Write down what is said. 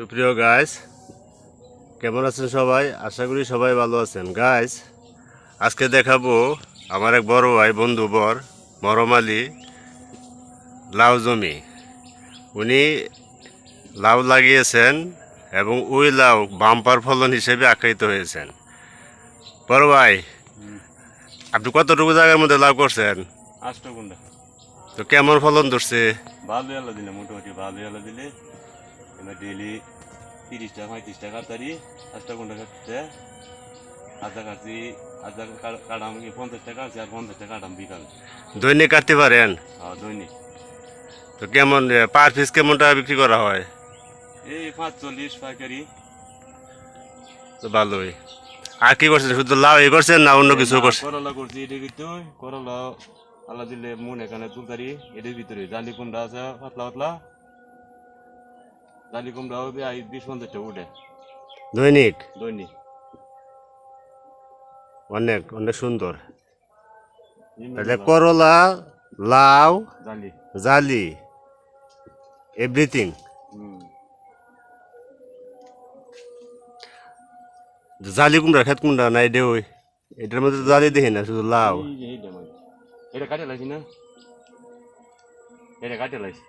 সুপ্রিয় গাইস কেমন আছেন সবাই? আশা করি সবাই ভালো আছেন। গাইস আজকে দেখাবো আমার এক বড় ভাই বন্ধু বর মরমালি লাউ জমি। উনি লাউ লাগিয়েছেন এবং ওই লাউ বাম্পার ফলন হিসেবে আখ্যায়িত হয়েছেন। বড় ভাই আপনি কতটুকু জায়গার মধ্যে লাভ করছেন? তো কেমন ফলন ধরছে? ভালো দিলে মোটামুটি ভালো দিলে। এবার ডেলি তিরিশ টাকা পঁয়ত্রিশ টাকা তারি আষ্টগুন্ডা কাটতে আধা কাটছি আধা কাটাম পঞ্চাশ টাকা আছে আর পঞ্চাশ টাকা কাটাম বিকাল। দৈনিক কাটতে পারেন? আর দৈনিক। তো কেমন পার পিস কেমন টাকা বিক্রি করা হয়? এই পাঁচ চল্লিশ পাইকারি। তো ভালোই। আর কি করছেন? শুধু লাউ এই করছেন না অন্য কিছু করছেন? করলা করছি এটার ভিতরে করলা আল্লাহ দিলে মন এখানে তুলতারি এটার ভিতরে জালি কুমড়া আছে পাতলা পাতলা। জালি কুমড়া হবে আই বিশ পঞ্চাশ টাকা উঠে। দৈনিক? দৈনিক। অনেক অনেক সুন্দর। তাহলে করলা লাউ জালি জালি এভরিথিং। জালি কুমড়া খেত কুমড়া নাই দে ওই? এটার মধ্যে জালি দেখি না শুধু লাউ। এই। এটা কাটে লাইছি না? এটা কাটে লাইছি